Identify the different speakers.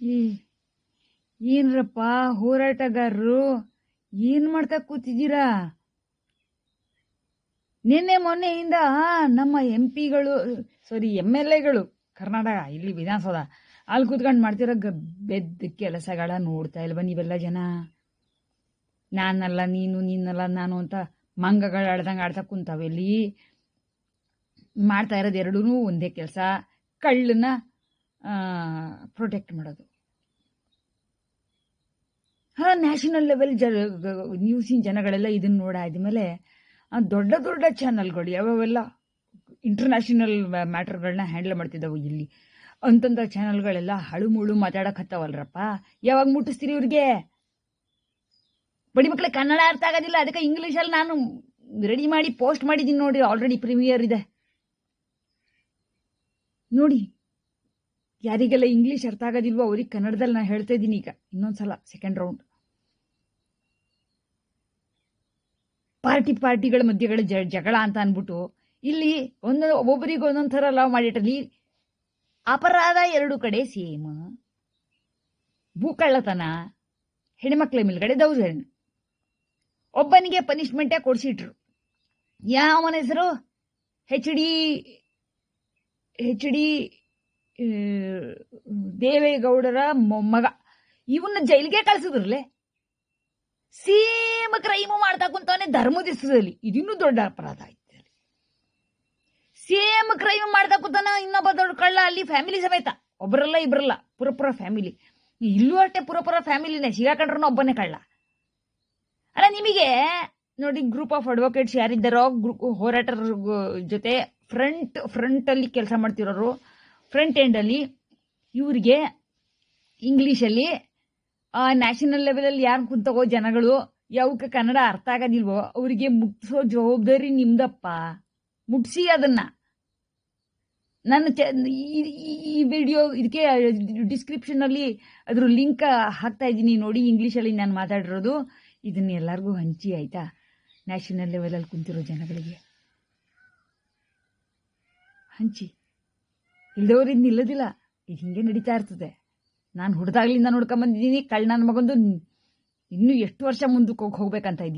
Speaker 1: ಈ ಏನ್ರಪ್ಪ ಹೋರಾಟಗಾರರು, ಏನ್ ಮಾಡ್ತಾ ಕೂತಿದ್ದೀರಾ? ನಿನ್ನೆ ಮೊನ್ನೆಯಿಂದ ನಮ್ಮ ಎಂ ಪಿಗಳು ಸಾರಿ ಎಂ ಎಲ್ ಎಗಳು ಕರ್ನಾಟಕ, ಇಲ್ಲಿ ವಿಧಾನಸೌಧ, ಅಲ್ಲಿ ಕೂತ್ಕೊಂಡು ಮಾಡ್ತಿರೋ ಗ, ಬೆದ್ದ ಕೆಲಸಗಳ ನೋಡ್ತಾ ಇಲ್ವಾ ನೀವೆಲ್ಲ ಜನ? ನಾನಲ್ಲ, ನೀನು ನೀನಲ್ಲ ನಾನು ಅಂತ ಮಂಗಗಳು ಆಡ್ದಂಗೆ ಆಡ್ತಾ ಕುಂತಾವೆ ಇಲ್ಲಿ. ಮಾಡ್ತಾ ಇರೋದು ಎರಡೂ ಒಂದೇ ಕೆಲಸ. ಕಳ್ಳನ್ನ ಪ್ರೊಟೆಕ್ಟ್ ಮಾಡೋದು. ಹಾ ನ್ಯಾಷನಲ್ ಲೆವೆಲ್ ಜ ನ್ಯೂಸಿನ ಜನಗಳೆಲ್ಲ ಇದನ್ನ ನೋಡಾದ್ಮೇಲೆ ದೊಡ್ಡ ದೊಡ್ಡ ಚಾನಲ್ಗಳು ಯಾವ್ಯಾವೆಲ್ಲ ಇಂಟರ್ನ್ಯಾಷನಲ್ ಮ್ಯಾಟರ್ಗಳನ್ನ ಹ್ಯಾಂಡಲ್ ಮಾಡ್ತಿದ್ದಾವೆ ಇಲ್ಲಿ. ಅಂತಂದ ಚಾನಲ್ಗಳೆಲ್ಲ ಹಳು ಮುಳು ಮಾತಾಡಕತ್ತಾವಲ್ರಪ್ಪ ಯಾವಾಗ ಮುಟ್ಟಿಸ್ತೀರಿ ಇವ್ರಿಗೆ? ಬಡಿ ಮಕ್ಕಳಿಗೆ ಕನ್ನಡ ಅರ್ಥ ಆಗೋದಿಲ್ಲ, ಅದಕ್ಕೆ ಇಂಗ್ಲೀಷಲ್ಲಿ ನಾನು ರೆಡಿ ಮಾಡಿ ಪೋಸ್ಟ್ ಮಾಡಿದ್ದೀನಿ ನೋಡಿ ಆಲ್ರೆಡಿ ಪ್ರೀಮಿಯರ್ ಇದೆ. ನೋಡಿ. ಯಾರಿಗೆಲ್ಲ ಇಂಗ್ಲೀಷ್ ಅರ್ಥ ಆಗೋದಿಲ್ವೋ ಅವ್ರಿಗೆ ಕನ್ನಡದಲ್ಲಿ ನಾನು ಹೇಳ್ತಾ ಇದ್ದೀನಿ ಈಗ. ಇನ್ನೊಂದ್ಸಲ ಸೆಕೆಂಡ್ ರೌಂಡ್ ಪಾರ್ಟಿ ಪಾರ್ಟಿಗಳ ಮಧ್ಯಗಳ ಜಗಳ ಅಂತ ಅಂದ್ಬಿಟ್ಟು, ಇಲ್ಲಿ ಒಂದೊಂದು ಒಬ್ಬೊಬ್ಬರಿಗೆ ಒಂದೊಂದು ಥರ ಲವ್ ಮಾಡಿಟ್ಟಲ್ಲಿ ಅಪರಾಧ ಎರಡು ಕಡೆ ಸೇಮ್ ಭೂಕಳ್ಳತನ, ಹೆಣ್ಮಕ್ಳ ಮೇಲ್ಗಡೆ ದೌರ್ಜನ್ಯ. ಒಬ್ಬನಿಗೆ ಪನಿಷ್ಮೆಂಟೇ ಕೊಡಿಸಿಟ್ರು. ಯಾವನ ಹೆಸರು? ಹೆಚ್ ಡಿ ಹೆಚ್ ಡಿ ದೇವೇಗೌಡರ ಮೊಮ್ಮಗ ಇವನ್ನ ಜೈಲಿಗೆ ಕಳ್ಸಿದ್ರಲ್ಲೇ? ಸೇಮ್ ಕ್ರೈಮು ಮಾಡ್ತಾ ಕುಂತವನೆ ಧರ್ಮದಿಸದಲ್ಲಿ. ಇದಿನ್ನೂ ದೊಡ್ಡ ಅಪರಾಧ ಆಯ್ತು ಸೇಮ್ ಕ್ರೈಮ್ ಮಾಡ್ತಾ ಕೂತಾನ ಇನ್ನೊಬ್ಬ ದೊಡ್ಡ ಕಳ್ಳ ಅಲ್ಲಿ ಫ್ಯಾಮಿಲಿ ಸಮೇತ. ಒಬ್ಬರಲ್ಲ ಇಬ್ಬರಲ್ಲ ಪುರಪುರ ಫ್ಯಾಮಿಲಿ ಇಲ್ಲೂ ಅಷ್ಟೇ ಪುರಪುರ ಫ್ಯಾಮಿಲಿನೇ ಸಿಗಾಕಂಡ್ರೂ ಒಬ್ಬನೇ ಕಳ್ಳ. ಅಲ್ಲ, ನಿಮಗೆ ನೋಡಿ ಗ್ರೂಪ್ ಆಫ್ ಅಡ್ವೊಕೇಟ್ಸ್ ಯಾರಿದ್ದಾರೋ ಗ್ರೂಪ್ ಹೋರಾಟರ ಜೊತೆ ಫ್ರಂಟ್ ಫ್ರಂಟ್ ಅಲ್ಲಿ ಕೆಲಸ ಮಾಡ್ತಿರೋರು ಫ್ರಂಟ್ ಎಂಡಲ್ಲಿ ಇವರಿಗೆ ಇಂಗ್ಲೀಷಲ್ಲಿ ನ್ಯಾಷನಲ್ ಲೆವೆಲಲ್ಲಿ ಯಾರು ಕುಂತಗೋ ಜನಗಳು ಯಾವಕ್ಕೆ ಕನ್ನಡ ಅರ್ಥ ಆಗೋದಿಲ್ವೋ ಅವರಿಗೆ ಮುಟ್ಟಿಸೋ ಜವಾಬ್ದಾರಿ ನಿಮ್ದಪ್ಪ. ಮುಟ್ಸಿ ಅದನ್ನ. ನನ್ನ ಚ, ಈ- ವಿಡಿಯೋ ಇದಕ್ಕೆ ಡಿಸ್ಕ್ರಿಪ್ಷನಲ್ಲಿ ಅದ್ರ ಲಿಂಕ್ ಹಾಕ್ತಾ ಇದ್ದೀನಿ ನೋಡಿ ಇಂಗ್ಲೀಷಲ್ಲಿ ನಾನು ಮಾತಾಡಿರೋದು. ಇದನ್ನ ಎಲ್ಲರಿಗೂ ಹಂಚಿ ಆಯಿತಾ? ನ್ಯಾಷನಲ್ ಲೆವೆಲಲ್ಲಿ ಕುಂತಿರೋ ಜನಗಳಿಗೆ. ಹಂಚಿ. ಇಲ್ದವರಿಂದ ನಿಲ್ಲೋದಿಲ್ಲ ಇದು ಹಿಂಗೆ ನಡೀತಾ ಇರ್ತದೆ. ನಾನು ಹುಡ್ದಾಗ್ಲಿಂದ ನೋಡ್ಕೊಂಬಂದಿದ್ದೀನಿ. ಕಳ್ಳ ನನ್ನ ಮಗಂದು ಇನ್ನೂ ಎಷ್ಟು ವರ್ಷ ಮುಂದಕ್ಕೆ ಹೋಗಿ, ಹೋಗ್ಬೇಕಂತ ಇದೆಯಾ?